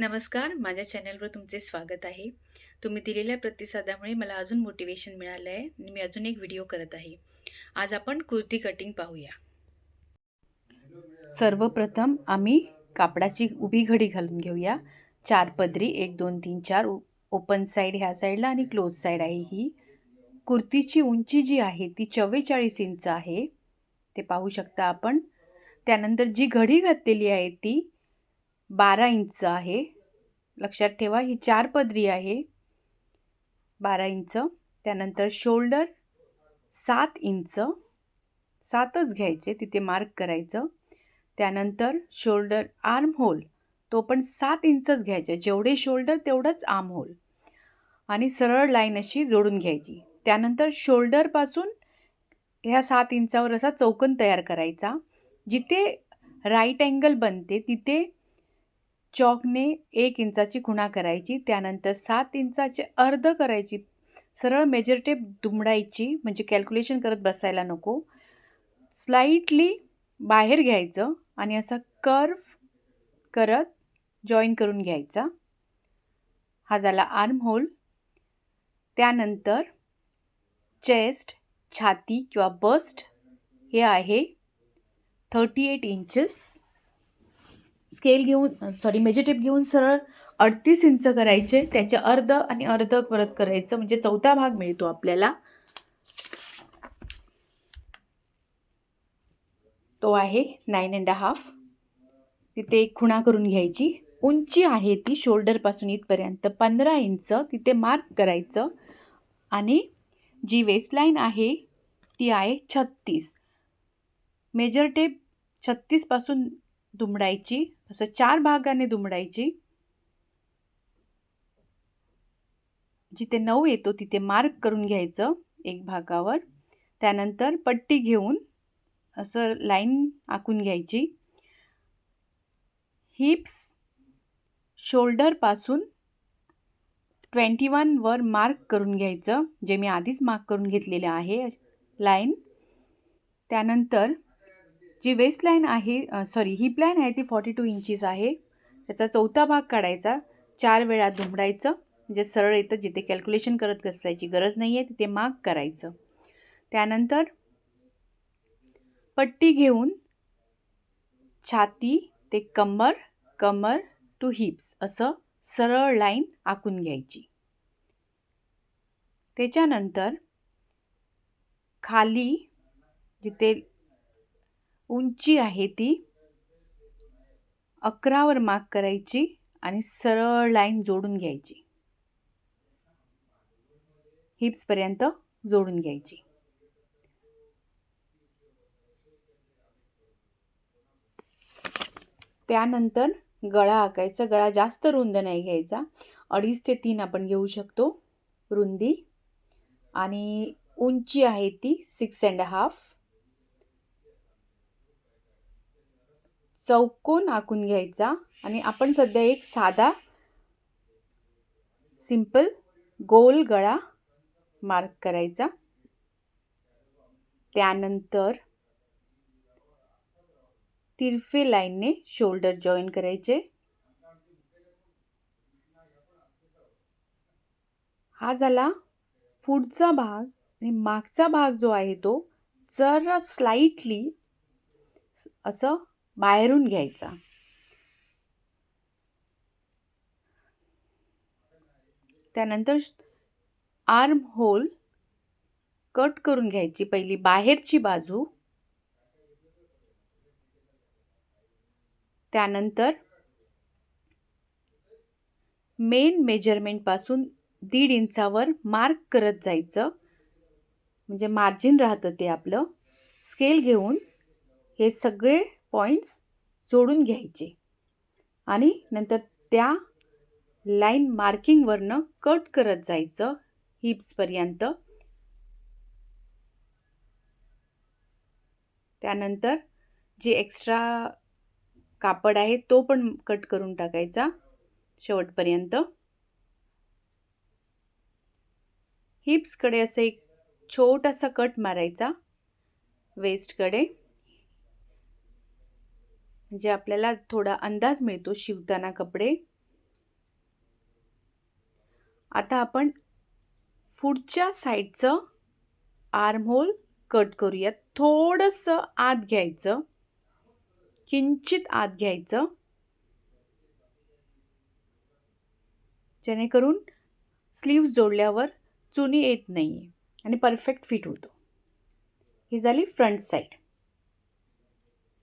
नमस्कार माझ्या चॅनलवर तुमचे स्वागत आहे. तुम्ही दिलेल्या प्रतिसादामुळे मला अजून मोटिवेशन मिळालं आहे आणि मी अजून एक व्हिडिओ करत आहे. आज आपण कुर्ती कटिंग पाहूया. सर्वप्रथम आम्ही कापडाची उभी घडी घालून घेऊया. चार पदरी एक दोन तीन चार ओपन साईड ह्या साईडला आणि क्लोज साईड आहे ही. कुर्तीची उंची जी आहे ती चव्वेचाळीस इंच आहे. ते पाहू शकता आपण. त्यानंतर जी घडी घातलेली आहे ती बारा इंच आहे. लक्षात ठेवा ही चार पदरी आहे. बारा इंच. त्यानंतर शोल्डर सात इंच. सातच घ्यायचे तिथे मार्क करायचं. त्यानंतर शोल्डर आर्म होल तो पण सात इंचच घ्यायचे. जेवढे शोल्डर तेवढंच आर्म होल. आणि सरळ लाईन अशी जोडून घ्यायची. त्यानंतर शोल्डरपासून ह्या सात इंचावर असा चौकन तयार करायचा. जिथे राईट अँगल बनते तिथे चॉकने एक इंचाची खुणा करायची त्यानंतर सात इंचाचे अर्ध करायची सरळ मेजर टेप दुमडायची म्हणजे कॅल्क्युलेशन करत बसायला नको. स्लाईटली बाहेर घ्यायचं आणि असा कर्व करत जॉईन करून घ्यायचा. हा झाला आर्म होल त्यानंतर चेस्ट छाती किंवा बस्ट हे आहे थर्टी एट इंचेस स्केल घेऊन सॉरी मेजर टेप घेऊन सरळ अडतीस इंच करायचे. त्याचे अर्ध आणि अर्ध परत करायचं. म्हणजे चौथा भाग मिळतो आपल्याला. तो आहे नाईन अँड हाफ तिथे एक खुणा करून घ्यायची. उंची आहे ती शोल्डरपासून इथपर्यंत. पंधरा इंच तिथे मार्क करायचं. आणि जी वेस्टलाईन आहे ती आहे छत्तीस. मेजर टेप छत्तीसपासून दुमडायची असं चार भागाने दुमडायची. जिथे नऊ येतो तिथे मार्क करून घ्यायचं एक भागावर. त्यानंतर पट्टी घेऊन असं लाईन आखून घ्यायची. हिप्स शोल्डरपासून ट्वेंटी वनवर मार्क करून घ्यायचं जे मी आधीच मार्क करून घेतलेलं आहे लाईन. त्यानंतर जी वेस्ट लाईन आहे सॉरी हिप लाईन आहे ती फॉर्टी टू इंचीस आहे. त्याचा चौथा भाग काढायचा चार वेळा दुमडायचं म्हणजे सरळ येतं जिथे कॅल्क्युलेशन करत बसायची गरज नाही आहे तिथे मार्क करायचं. त्यानंतर पट्टी घेऊन छाती ते कमर कमर टू हिप्स असं सरळ लाईन आखून घ्यायची. त्याच्यानंतर खाली जिथे उंची आहे ती. अकरावर मार्क करायची आणि सरळ लाईन जोडून घ्यायची. हिप्सपर्यंत जोडून घ्यायची. त्यानंतर गळा आकायचा. गळा जास्त रुंद नाही घ्यायचा. अडीच ते तीन आपण घेऊ शकतो. रुंदी. आणि उंची आहे ती सिक्स अँड हाफ चौकोन आखून घ्यायचा? आणि आपण सध्या एक साधा सिंपल गोल गळा मार्क करायचा. त्यानंतर तिरफे लाईनने शोल्डर जॉईन करायचे. हा झाला पुढचा भाग. आणि मागचा भाग जो आहे तो जरा स्लाइटली असं बाहेरून घ्यायचा. त्यानंतर आर्म होल कट करून घ्यायची पहिली बाहेरची बाजू. त्यानंतर मेन मेजरमेंटपासून दीड इंचावर मार्क करत जायचं. म्हणजे मार्जिन राहतं ते आपलं. स्केल घेऊन हे सगळे पॉईंट्स जोडून घ्यायचे. आणि नंतर त्या लाईन मार्किंगवरनं कट करत जायचं हिप्सपर्यंत त्यानंतर जे एक्स्ट्रा कापड आहे तो पण कट करून टाकायचा शेवटपर्यंत. हिप्सकडे असं एक छोटासा कट मारायचा वेस्टकडे म्हणजे आपल्याला थोडा अंदाज मिळतो शिवताना कपडे. आता आपण पुढच्या साईडचं आर्महोल कट करूयात. थोडंसं आत घ्यायचं. किंचित आत घ्यायचं. जेणेकरून स्लीव्स जोडल्यावर चुनी येत नाही आहे आणि परफेक्ट फिट होतो. ही झाली फ्रंट साईड.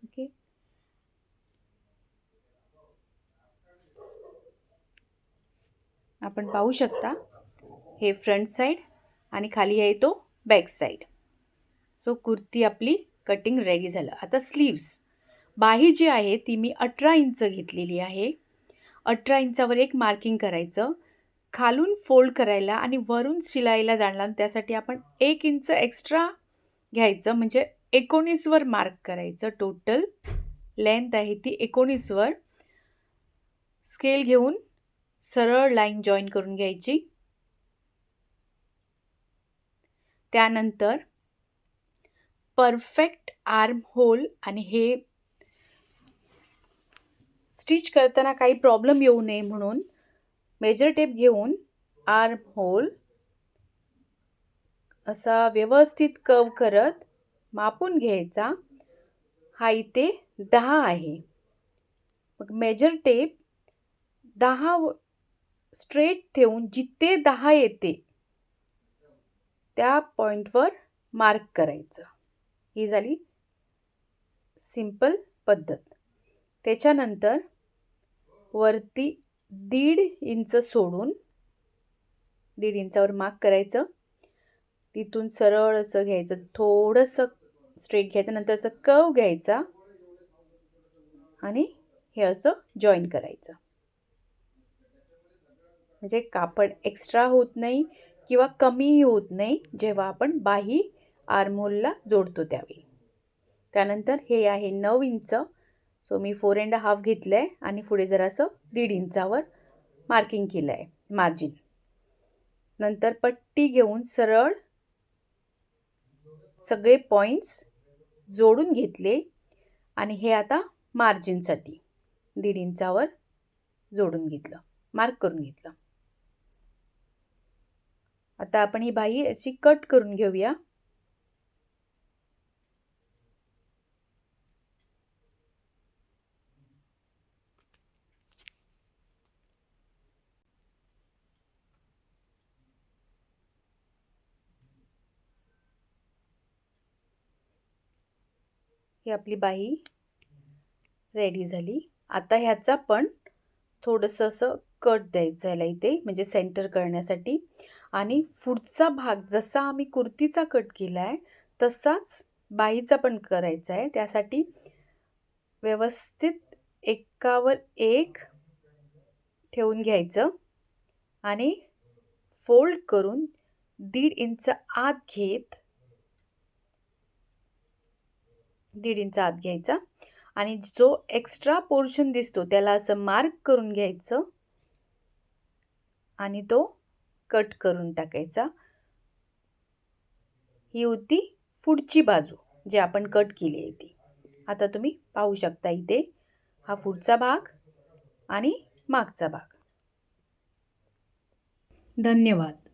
ओके? आपण पाहू शकता. हे फ्रंट साईड आणि खाली आहे तो बॅक साईड सो कुर्ती आपली कटिंग रेडी झालं. आता स्लीव्स बाही जी आहे ती मी अठरा इंच घेतलेली आहे. अठरा इंचावर एक मार्किंग करायचं. खालून फोल्ड करायला आणि वरून शिलाईला जाणार. त्यासाठी आपण एक इंच एक्स्ट्रा घ्यायचं. म्हणजे एकोणीसवर मार्क करायचं टोटल लेंथ आहे ती एकोणीसवर. स्केल घेऊन सरळ लाईन जॉईन करून घ्यायची. त्यानंतर परफेक्ट आर्म होल आणि हे स्टिच करताना काही प्रॉब्लेम येऊ नये म्हणून मेजर टेप घेऊन आर्म होल असा व्यवस्थित कव करत मापून घ्यायचा. हा इथे दहा आहे. मग मेजर टेप दहा स्ट्रेट ठेवून जिथे दहा येते त्या पॉईंटवर मार्क करायचं. ही झाली सिंपल पद्धत. त्याच्यानंतर वरती दीड इंच सोडून दीड इंचावर मार्क करायचं. तिथून सरळ असं घ्यायचं थोडंसं स्ट्रेट घ्यायचं नंतर असं कव घ्यायचा आणि हे असं जॉईन करायचं. म्हणजे कापड एक्स्ट्रा होत नाही किंवा कमीही होत नाही जेव्हा आपण बाही आर्मोलला जोडतो त्यावेळी. त्यानंतर हे आहे नऊ इंच. सो मी फोर अँड हाफ घेतलं आहे आणि पुढे जरासं दीड इंचावर मार्किंग केलं आहे मार्जिन नंतर पट्टी घेऊन सरळ सगळे पॉईंट्स जोडून घेतले आणि हे आता मार्जिनसाठी दीड इंचावर जोडून घेतलं मार्क करून घेतलं. आता आपण ही बाई अशी कट करून घेऊया. ही आपली बाई रेडी झाली. आता ह्याचा पण थोडंसं असं कट द्यायचं याला इथे म्हणजे सेंटर करण्यासाठी. आणि पुढचा भाग जसा आम्ही कुर्तीचा कट केला आहे तसाच बाईचा पण करायचा आहे त्यासाठी व्यवस्थित एकावर एक ठेवून घ्यायचं आणि फोल्ड करून दीड इंच आत घेत दीड इंच आत घ्यायचा आणि जो एक्स्ट्रा पोर्शन दिसतो त्याला असं मार्क करून घ्यायचं आणि तो कट करून टाकायचा. ही होती पुढची बाजू जी आपण कट केली आहे ती. आता तुम्ही पाहू शकता इथे हा पुढचा भाग आणि मागचा भाग. धन्यवाद.